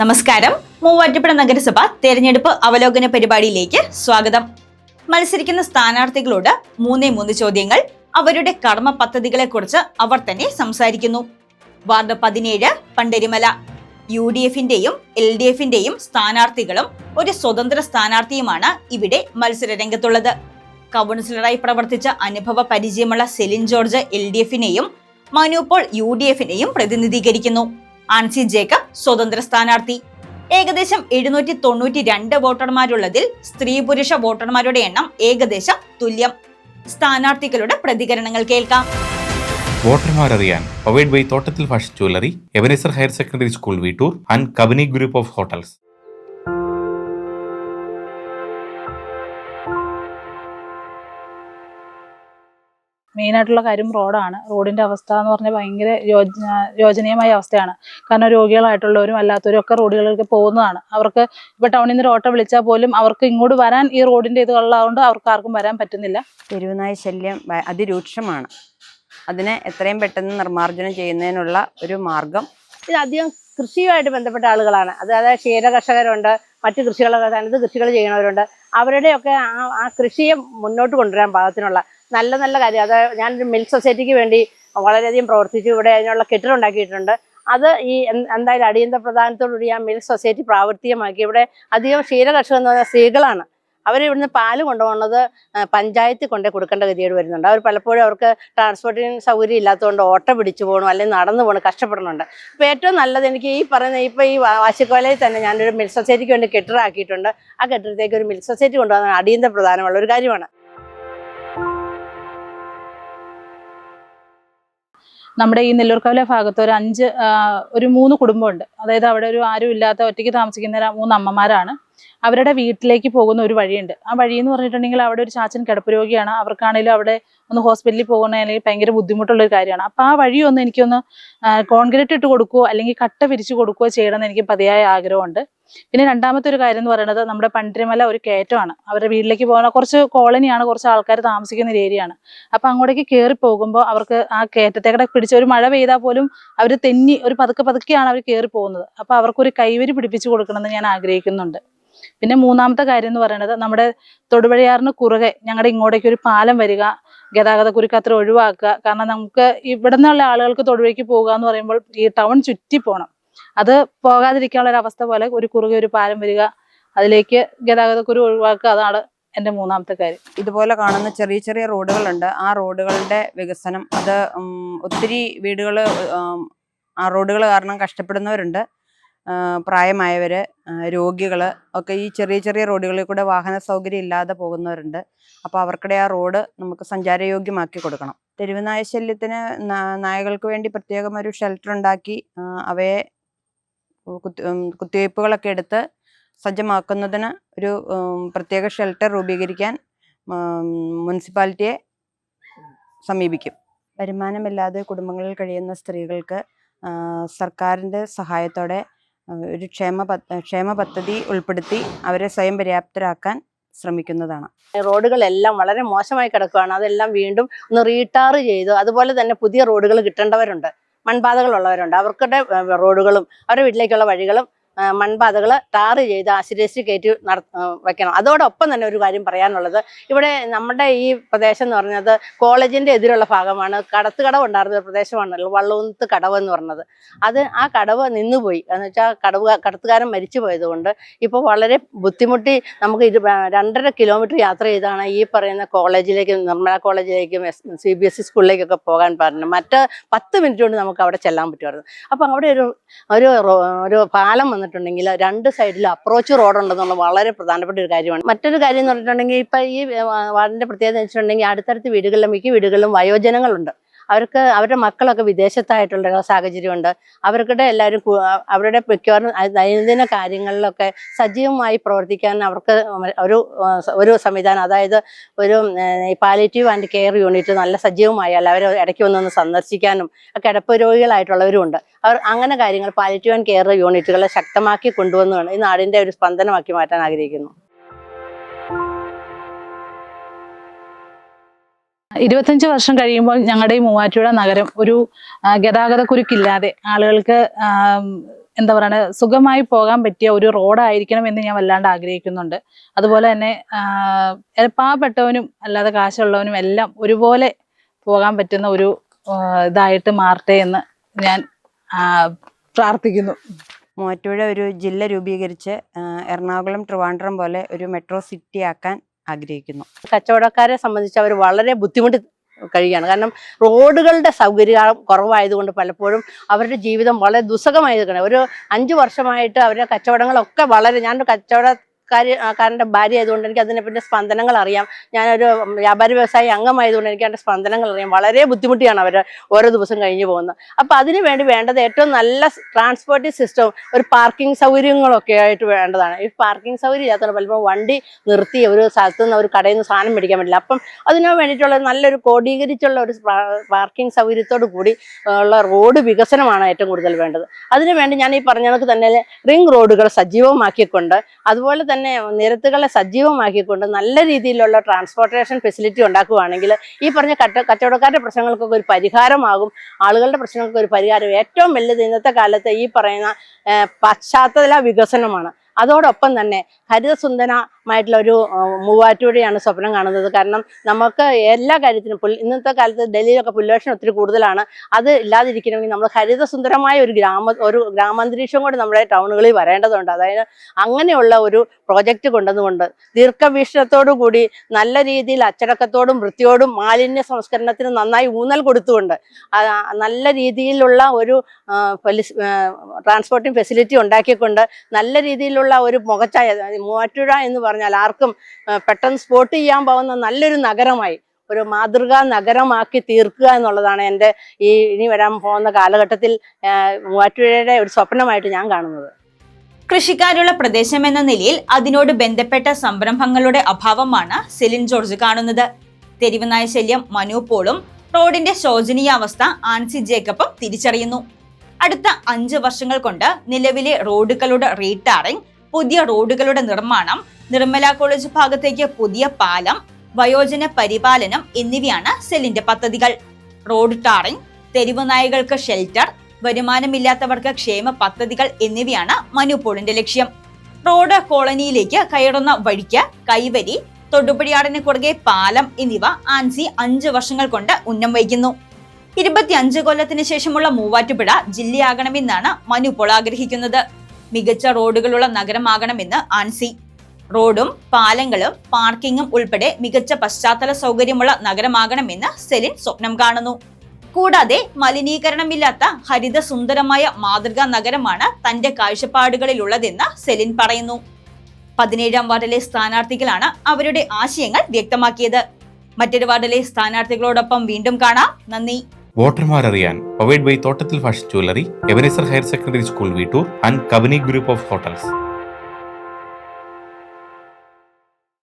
നമസ്കാരം. മൂവാറ്റുപുഴ നഗരസഭ തെരഞ്ഞെടുപ്പ് അവലോകന പരിപാടിയിലേക്ക് സ്വാഗതം. മത്സരിക്കുന്ന സ്ഥാനാർത്ഥികളോട് മൂന്നേ മൂന്ന് ചോദ്യങ്ങൾ. അവരുടെ കർമ്മ പദ്ധതികളെ കുറിച്ച് അവർ തന്നെ സംസാരിക്കുന്നു. വാർഡ് പതിനേഴ് പണ്ടരിമല. യു ഡി എഫിന്റെയും എൽ ഡി എഫിന്റെയും സ്ഥാനാർത്ഥികളും ഒരു സ്വതന്ത്ര സ്ഥാനാർത്ഥിയുമാണ് ഇവിടെ മത്സര രംഗത്തുള്ളത് കൗൺസിലറായി പ്രവർത്തിച്ച അനുഭവ പരിചയമുള്ള സെലിൻ ജോർജ് എൽ ഡി എഫിനെയും മനു പോൾ യു ഡി എഫിനെയും പ്രതിനിധീകരിക്കുന്നു. ആൻസി ജേക്കബ് സ്വതന്ത്ര സ്ഥാനാർത്ഥി. ഏകദേശം എഴുന്നൂറ്റി തൊണ്ണൂറ്റി രണ്ട് വോട്ടർമാരുള്ളതിൽ സ്ത്രീ പുരുഷ വോട്ടർമാരുടെ എണ്ണം ഏകദേശം തുല്യം. സ്ഥാനാർത്ഥികളുടെ പ്രതികരണങ്ങൾ കേൾക്കാം. വോട്ടർമാരറിയാൻ powered by Thottathil fashion jewellery Ebenezer higher secondary school Veettoor and Kabani group of hotels. മെയിനായിട്ടുള്ള കാര്യം റോഡാണ്. റോഡിന്റെ അവസ്ഥ എന്ന് പറഞ്ഞാൽ ഭയങ്കര യോജനീയമായ അവസ്ഥയാണ്. കാരണം രോഗികളായിട്ടുള്ളവരും അല്ലാത്തവരും ഒക്കെ റോഡുകളിലേക്ക് പോകുന്നതാണ്. അവർക്ക് ഇപ്പൊ ടൗണിൽ നിന്ന് ഓട്ടോ വിളിച്ചാൽ പോലും അവർക്ക് ഇങ്ങോട്ട് വരാൻ ഈ റോഡിന്റെ ഇത് ഉള്ളതുകൊണ്ട് അവർക്ക് ആർക്കും വരാൻ പറ്റുന്നില്ല. തെരുവുനായ ശല്യം അതിരൂക്ഷമാണ്. അതിനെ എത്രയും പെട്ടെന്ന് നിർമ്മാർജനം ചെയ്യുന്നതിനുള്ള ഒരു മാർഗം ഇത് അധികം കൃഷിയുമായിട്ട് ബന്ധപ്പെട്ട ആളുകളാണ്. അതായത് ക്ഷീര കർഷകരുണ്ട് മറ്റു കൃഷികളൊക്കെ തനത് കൃഷികൾ ചെയ്യുന്നവരുണ്ട്. അവരുടെയൊക്കെ ആ ആ കൃഷിയെ മുന്നോട്ട് കൊണ്ടുവരാൻ പാകത്തിനുള്ള നല്ല നല്ല കാര്യം. അത് ഞാനൊരു മിൽക്ക് സൊസൈറ്റിക്ക് വേണ്ടി വളരെയധികം പ്രവർത്തിച്ചു. ഇവിടെ അതിനുള്ള കെട്ടിടം ഉണ്ടാക്കിയിട്ടുണ്ട്. അത് ഈ എന്തായാലും അടിയന്തര പ്രധാനത്തോടുകൂടി ആ മിൽക്ക് സൊസൈറ്റി പ്രാവർത്തികമാക്കി. ഇവിടെ അധികം ക്ഷീര കർഷകർ എന്ന് പറഞ്ഞാൽ സ്ത്രീകളാണ്. അവർ ഇവിടുന്ന് പാൽ കൊണ്ടുപോകുന്നത് പഞ്ചായത്തിൽ കൊണ്ടേ കൊടുക്കേണ്ട ഗതികേട് വരുന്നുണ്ട്. അവർ പലപ്പോഴും അവർക്ക് ട്രാൻസ്പോർട്ടിന് സൗകര്യം ഇല്ലാത്തതുകൊണ്ട് ഓട്ടോ പിടിച്ചു പോകണം അല്ലെങ്കിൽ നടന്നു പോകണം കഷ്ടപ്പെടുന്നുണ്ട്. അപ്പോൾ ഏറ്റവും നല്ലത് എനിക്ക് ഈ പറയുന്ന ഇപ്പോൾ ഈ വാശിക്കോലയിൽ തന്നെ ഞാനൊരു മിൽക്ക് സൊസൈറ്റിക്ക് വേണ്ടി കെട്ടിടമാക്കിയിട്ടുണ്ട്. ആ കെട്ടിടത്തേക്ക് ഒരു മിൽക്ക് സൊസൈറ്റി കൊണ്ടുപോകുന്ന അടിയന്തര പ്രധാനമുള്ള ഒരു കാര്യമാണ്. നമ്മുടെ ഈ നെല്ലൂർക്കവല ഭാഗത്ത് ഒരു അഞ്ച് ഒരു മൂന്ന് കുടുംബമുണ്ട്. അതായത് അവിടെ ഒരു ആരും ഇല്ലാത്ത ഒറ്റയ്ക്ക് താമസിക്കുന്ന മൂന്ന് അമ്മമാരാണ്. അവരുടെ വീട്ടിലേക്ക് പോകുന്ന ഒരു വഴിയുണ്ട്. ആ വഴി എന്ന് പറഞ്ഞിട്ടുണ്ടെങ്കിൽ അവിടെ ഒരു ചാച്ചൻ കിടപ്പ് രോഗിയാണ്. അവർക്കാണെങ്കിലും അവിടെ ഒന്ന് ഹോസ്പിറ്റലിൽ പോകുന്നതിൽ ഭയങ്കര ബുദ്ധിമുട്ടുള്ള ഒരു കാര്യമാണ്. അപ്പോൾ ആ വഴി ഒന്ന് എനിക്കൊന്ന് കോൺക്രീറ്റ് ഇട്ട് കൊടുക്കുകയോ അല്ലെങ്കിൽ കട്ട വിരിച്ചു കൊടുക്കുകയോ ചെയ്യണമെന്ന് എനിക്ക് പതിയായ ആഗ്രഹമുണ്ട്. പിന്നെ രണ്ടാമത്തെ ഒരു കാര്യം എന്ന് പറയുന്നത് നമ്മുടെ പണ്ടിരിമല ഒരു കയറ്റമാണ്. അവരുടെ വീട്ടിലേക്ക് പോകുന്ന കുറച്ച് കോളനിയാണ് കുറച്ച് ആൾക്കാർ താമസിക്കുന്ന ഒരു ഏരിയയാണ് അപ്പം അങ്ങോട്ടേക്ക് കയറി പോകുമ്പോൾ അവർക്ക് ആ കയറ്റത്തേക്കടെ പിടിച്ച ഒരു മഴ പെയ്താൽ പോലും അവർ തെന്നി ഒരു പതുക്കെ പതുക്കെയാണ് അവർ കയറി പോകുന്നത്. അപ്പോൾ അവർക്കൊരു കൈവരി പിടിപ്പിച്ചു കൊടുക്കണമെന്ന് ഞാൻ ആഗ്രഹിക്കുന്നുണ്ട്. പിന്നെ മൂന്നാമത്തെ കാര്യം എന്ന് പറയുന്നത് നമ്മുടെ തൊടുപുഴയാറിന് കുറുകെ ഞങ്ങളുടെ ഇങ്ങോട്ടേക്ക് ഒരു പാലം വരിക ഗതാഗത കുരുക്ക് അത്ര ഒഴിവാക്കുക. കാരണം നമുക്ക് ഇവിടെ നിന്നുള്ള ആളുകൾക്ക് തൊടുപുഴയ്ക്ക് പോകുക എന്ന് പറയുമ്പോൾ ഈ ടൗൺ ചുറ്റി പോകണം അത് പോകാതിരിക്കാനുള്ള ഒരു അവസ്ഥ പോലെ ഒരു കുറുകെ ഒരു പാലം വരിക അതിലേക്ക് ഗതാഗതക്കുരു ഒഴിവാക്കുക അതാണ് എന്റെ മൂന്നാമത്തെ കാര്യം. ഇതുപോലെ കാണുന്ന ചെറിയ ചെറിയ റോഡുകളുണ്ട്. ആ റോഡുകളുടെ വികസനം അത് ഒത്തിരി വീടുകൾ ആ റോഡുകൾ കാരണം കഷ്ടപ്പെടുന്നവരുണ്ട്. ആ, പ്രായമായവര് രോഗികൾ ഒക്കെ ഈ ചെറിയ ചെറിയ റോഡുകളിൽ കൂടെ വാഹന സൗകര്യം ഇല്ലാതെ പോകുന്നവരുണ്ട്. അപ്പോൾ അവർക്കിടെ ആ റോഡ് നമുക്ക് സഞ്ചാരയോഗ്യമാക്കി കൊടുക്കണം. തെരുവുനായ ശല്യത്തിന് നായകൾക്ക് വേണ്ടി പ്രത്യേകം ഒരു ഷെൽട്ടർ ഉണ്ടാക്കി അവയെ കുത്തിവയ്പ്പുകളൊക്കെ എടുത്ത് സജ്ജമാക്കുന്നതിന് ഒരു പ്രത്യേക ഷെൽട്ടർ രൂപീകരിക്കാൻ മുനിസിപ്പാലിറ്റിയെ സമീപിക്കും. വരുമാനമില്ലാതെ കുടുംബങ്ങളിൽ കഴിയുന്ന സ്ത്രീകൾക്ക് സർക്കാരിന്റെ സഹായത്തോടെ ഒരു ക്ഷേമ ക്ഷേമ പദ്ധതി ഉൾപ്പെടുത്തി അവരെ സ്വയം പര്യാപ്തരാക്കാൻ ശ്രമിക്കുന്നതാണ്. റോഡുകളെല്ലാം വളരെ മോശമായി കിടക്കുകയാണ് അതെല്ലാം വീണ്ടും ഒന്ന് റീടാർ ചെയ്തു അതുപോലെ തന്നെ പുതിയ റോഡുകൾ കിട്ടേണ്ടവരുണ്ട്. മൺപാതകളുള്ളവരുണ്ട് അവർക്കുടെ റോഡുകളും അവരുടെ വീട്ടിലേക്കുള്ള വഴികളും മൺപാതകൾ ടാർ ചെയ്ത് ആശ്രയിച്ച് കയറ്റി നട വെക്കണം. അതോടൊപ്പം തന്നെ ഒരു കാര്യം പറയാനുള്ളത്. ഇവിടെ നമ്മുടെ ഈ പ്രദേശം എന്ന് പറഞ്ഞത് കോളേജിന്റെ എതിരുള്ള ഭാഗമാണ്. കടത്ത് കടവ് ഉണ്ടായിരുന്ന പ്രദേശമാണല്ലോ വള്ളൂത്ത് കടവ് എന്ന് പറഞ്ഞത്. അത് ആ കടവ് നിന്നുപോയി. എന്ന് വെച്ചാൽ കടവ് കടത്തുകാരൻ മരിച്ചു പോയതുകൊണ്ട് ഇപ്പോൾ വളരെ ബുദ്ധിമുട്ടി നമുക്ക് ഇരു രണ്ടര കിലോമീറ്റർ യാത്ര ചെയ്താണ് ഈ പറയുന്ന കോളേജിലേക്കും നിർമ്മല കോളേജിലേക്കും സി ബി എസ് ഇ സ്കൂളിലേക്കൊക്കെ പോകാൻ പറഞ്ഞു മറ്റ് പത്ത് മിനിറ്റ് കൊണ്ട് നമുക്ക് അവിടെ ചെല്ലാൻ പറ്റുമായിരുന്നു. അപ്പം അവിടെ ഒരു ഒരു ഒരു പാലം വന്നിട്ടുണ്ടെങ്കിൽ രണ്ട് സൈഡിൽ അപ്രോച്ച് റോഡ് ഉണ്ടെന്നുള്ള വളരെ പ്രധാനപ്പെട്ട ഒരു കാര്യമാണ്. മറ്റൊരു കാര്യം എന്ന് പറഞ്ഞിട്ടുണ്ടെങ്കിൽ ഇപ്പം ഈ വാർഡിന്റെ പ്രത്യേകത വെച്ചിട്ടുണ്ടെങ്കിൽ അടുത്തടുത്ത് വീടുകളിലും മിക്ക വീടുകളിലും വയോജനങ്ങളുണ്ട്. അവർക്ക് അവരുടെ മക്കളൊക്കെ വിദേശത്തായിട്ടുള്ള സാഹചര്യമുണ്ട്. അവർക്കിടെ എല്ലാവരും അവരുടെ മിക്കവാറും ദൈനംദിന കാര്യങ്ങളിലൊക്കെ സജീവമായി പ്രവർത്തിക്കാൻ അവർക്ക് ഒരു ഒരു സംവിധാനം അതായത് ഒരു പാലിറ്റീവ് ആൻഡ് കെയർ യൂണിറ്റ് നല്ല സജീവമായാൽ അവർ ഇടയ്ക്ക് വന്നൊന്ന് സന്ദർശിക്കാനും കിടപ്പ് രോഗികളായിട്ടുള്ളവരുമുണ്ട്. അവർ അങ്ങനെ കാര്യങ്ങൾ പാലിറ്റീവ് ആൻഡ് കെയർ യൂണിറ്റുകളെ ശക്തമാക്കി കൊണ്ടുവന്നാണ് ഈ നാടിന്റെ ഒരു സ്പന്ദനമാക്കി മാറ്റാൻ ആഗ്രഹിക്കുന്നു. ഇരുപത്തഞ്ച് വർഷം കഴിയുമ്പോൾ ഞങ്ങളുടെ ഈ മൂവാറ്റുപുഴ നഗരം ഒരു ഗതാഗത കുരുക്കില്ലാതെ ആളുകൾക്ക് എന്താ പറയുക സുഖമായി പോകാൻ പറ്റിയ ഒരു റോഡായിരിക്കണം എന്ന് ഞാൻ വല്ലാണ്ട് ആഗ്രഹിക്കുന്നുണ്ട്. അതുപോലെ തന്നെ പാവപ്പെട്ടവനും അല്ലാതെ കാശുള്ളവനും എല്ലാം ഒരുപോലെ പോകാൻ പറ്റുന്ന ഒരു ഇതായിട്ട് മാറട്ടെ എന്ന് ഞാൻ പ്രാർത്ഥിക്കുന്നു. മൂവാറ്റുപുഴ ഒരു ജില്ല രൂപീകരിച്ച് എറണാകുളം ട്രിവാൻഡ്രം പോലെ ഒരു മെട്രോ സിറ്റി ആക്കാൻ ആഗ്രഹിക്കുന്നു. കച്ചവടക്കാരെ സംബന്ധിച്ച് അവർ വളരെ ബുദ്ധിമുട്ട് കഴിയുകയാണ്. കാരണം റോഡുകളുടെ സൗകര്യം കുറവായതുകൊണ്ട് പലപ്പോഴും അവരുടെ ജീവിതം വളരെ ദുസ്സഹമായിരിക്കണം ഒരു അഞ്ച് വർഷമായിട്ട് അവരുടെ കച്ചവടങ്ങളൊക്കെ വളരെ ഞാൻ കച്ചവടക്കാരി ആ, കാരന്റെ ഭാര്യ ആയതുകൊണ്ട് എനിക്ക് അതിനെപ്പറ്റി സ്പന്ദനങ്ങൾ അറിയാം. ഞാനൊരു വ്യാപാര വ്യവസായി അംഗമായതുകൊണ്ട് എനിക്ക് അതിന്റെ സ്പന്ദനങ്ങൾ അറിയാം. വളരെ ബുദ്ധിമുട്ടിയാണ് അവർ ഓരോ ദിവസം കഴിഞ്ഞു പോകുന്നത്. അപ്പോൾ അതിന് വേണ്ടി വേണ്ടത് ഏറ്റവും നല്ല ട്രാൻസ്പോർട്ടിംഗ് സിസ്റ്റവും ഒരു പാർക്കിംഗ് സൗകര്യങ്ങളൊക്കെ ആയിട്ട് വേണ്ടതാണ്. ഈ പാർക്കിംഗ് സൗകര്യം ഇല്ലാത്തതാണ് പലപ്പോൾ വണ്ടി നിർത്തി ഒരു സ്ഥലത്തു നിന്ന് ഒരു കടയിൽ നിന്ന് സാധനം മേടിക്കാൻ പറ്റില്ല. അപ്പം അതിന് വേണ്ടിയിട്ടുള്ള നല്ലൊരു കോടീകരിച്ചുള്ള ഒരു പാർക്കിംഗ് സൗകര്യത്തോടു കൂടി ഉള്ള റോഡ് വികസനമാണ് ഏറ്റവും കൂടുതൽ വേണ്ടത്. അതിനു വേണ്ടി ഞാൻ ഈ പറഞ്ഞ കണക്ക് തന്നെ റിംഗ് റോഡുകൾ സജീവമാക്കിക്കൊണ്ട് അതുപോലെ തന്നെ നിരത്തുകളെ സജീവമാക്കിക്കൊണ്ട് നല്ല രീതിയിലുള്ള ട്രാൻസ്പോർട്ടേഷൻ ഫെസിലിറ്റി ഉണ്ടാക്കുകയാണെങ്കിൽ ഈ പറഞ്ഞ കട്ട കച്ചവടക്കാരുടെ പ്രശ്നങ്ങൾക്കൊക്കെ ഒരു പരിഹാരമാകും. ആളുകളുടെ പ്രശ്നങ്ങൾക്ക് ഒരു പരിഹാരം. ഏറ്റവും വലുത് ഇന്നത്തെ കാലത്ത് ഈ പറയുന്ന പശ്ചാത്തല വികസനമാണ്. അതോടൊപ്പം തന്നെ ഹരിതസുന്ദരമായിട്ടുള്ള ഒരു സ്വപ്നം കാണുന്നത്. കാരണം നമുക്ക് എല്ലാ കാര്യത്തിനും പുൽ ഇന്നത്തെ കാലത്ത് ഡൽഹിയിലൊക്കെ പുല്ലുവേഷൻ ഒത്തിരി കൂടുതലാണ്. അത് ഇല്ലാതിരിക്കണമെങ്കിൽ നമ്മൾ ഹരിതസുന്ദരമായ ഒരു ഗ്രാമ ഒരു ഗ്രാമാന്തരീക്ഷം കൂടി നമ്മുടെ ടൗണുകളിൽ വരേണ്ടതുണ്ട്. അതായത് അങ്ങനെയുള്ള ഒരു പ്രോജക്റ്റ് കൊണ്ടുവന്നുകൊണ്ട് ദീർഘവീക്ഷണത്തോടു കൂടി നല്ല രീതിയിൽ അച്ചടക്കത്തോടും വൃത്തിയോടും മാലിന്യ സംസ്കരണത്തിന് നന്നായി ഊന്നൽ കൊടുത്തുകൊണ്ട് നല്ല രീതിയിലുള്ള ഒരു ട്രാൻസ്പോർട്ടിംഗ് ഫെസിലിറ്റി ഉണ്ടാക്കിക്കൊണ്ട് നല്ല രീതിയിലുള്ള ഒരു മുഖച്ചായ മൂവാറ്റുഴ എന്ന് പറഞ്ഞാൽ ആർക്കും പെട്ടെന്ന് സ്പോട്ട് ചെയ്യാൻ പോകുന്ന നല്ലൊരു നഗരമായി ഒരു മാതൃകാ നഗരമാക്കി തീർക്കുക എന്നുള്ളതാണ് എന്റെ ഈ ഇനി വരാൻ പോകുന്ന കാലഘട്ടത്തിൽ മൂവാറ്റുപുഴയുടെ ഒരു സ്വപ്നമായിട്ട് ഞാൻ കാണുന്നത്. കൃഷിക്കാരുള്ള പ്രദേശം എന്ന നിലയിൽ അതിനോട് ബന്ധപ്പെട്ട സംരംഭങ്ങളുടെ അഭാവമാണ് സെലിൻ ജോർജ് കാണുന്നത്. തെരുവുനായ ശല്യം മനു പോളും റോഡിന്റെ ശോചനീയാവസ്ഥ ആൻസി ജേക്കബും തിരിച്ചറിയുന്നു. അടുത്ത അഞ്ച് വർഷങ്ങൾ കൊണ്ട് നിലവിലെ റോഡുകളുടെ റീടാറിംഗ് പുതിയ റോഡുകളുടെ നിർമ്മാണം നിർമ്മല കോളേജ് ഭാഗത്തേക്ക് പുതിയ പാലം വയോജന പരിപാലനം എന്നിവയാണ് സെല്ലിന്റെ പദ്ധതികൾ. റോഡ് ടാറിംഗ് തെരുവ് നായകൾക്ക് ഷെൽട്ടർ വരുമാനമില്ലാത്തവർക്ക് ക്ഷേമ പദ്ധതികൾ എന്നിവയാണ് മനുപോളിന്റെ ലക്ഷ്യം. റോഡ് കോളനിയിലേക്ക് കയറുന്ന വഴിക്ക് കൈവരി തൊടുപടിയാടിന് കുറുകെ പാലം എന്നിവ ആൻസി അഞ്ച് വർഷങ്ങൾ കൊണ്ട് ഉന്നം വഹിക്കുന്നു. ഇരുപത്തിയഞ്ച് കൊല്ലത്തിന് ശേഷമുള്ള മൂവാറ്റുപുഴ ജില്ലയാകണമെന്നാണ് മനുപോൾ ആഗ്രഹിക്കുന്നത്. മികച്ച റോഡുകളുള്ള നഗരമാകണമെന്ന് ആൻസി. റോഡും പാലങ്ങളും പാർക്കിങ്ങും ഉൾപ്പെടെ മികച്ച പശ്ചാത്തല സൗകര്യമുള്ള നഗരമാകണമെന്ന് സെലിൻ സ്വപ്നം കാണുന്നു. കൂടാതെ മലിനീകരണമില്ലാത്ത ഹരിത സുന്ദരമായ മാതൃകാ നഗരമാണ് തന്റെ കാഴ്ചപ്പാടുകളിലുള്ളതെന്ന് സെലിൻ പറയുന്നു. പതിനേഴാം വാർഡിലെ സ്ഥാനാർത്ഥികളാണ് അവരുടെ ആശയങ്ങൾ വ്യക്തമാക്കിയത്. മറ്റൊരു വാർഡിലെ സ്ഥാനാർത്ഥികളോടൊപ്പം വീണ്ടും കാണാം. നന്ദി. വോട്ടർമാരറിയാൻ powered by Thottathil fashion jewellery Ebenezer higher secondary school Veettoor and Kabani group of hotels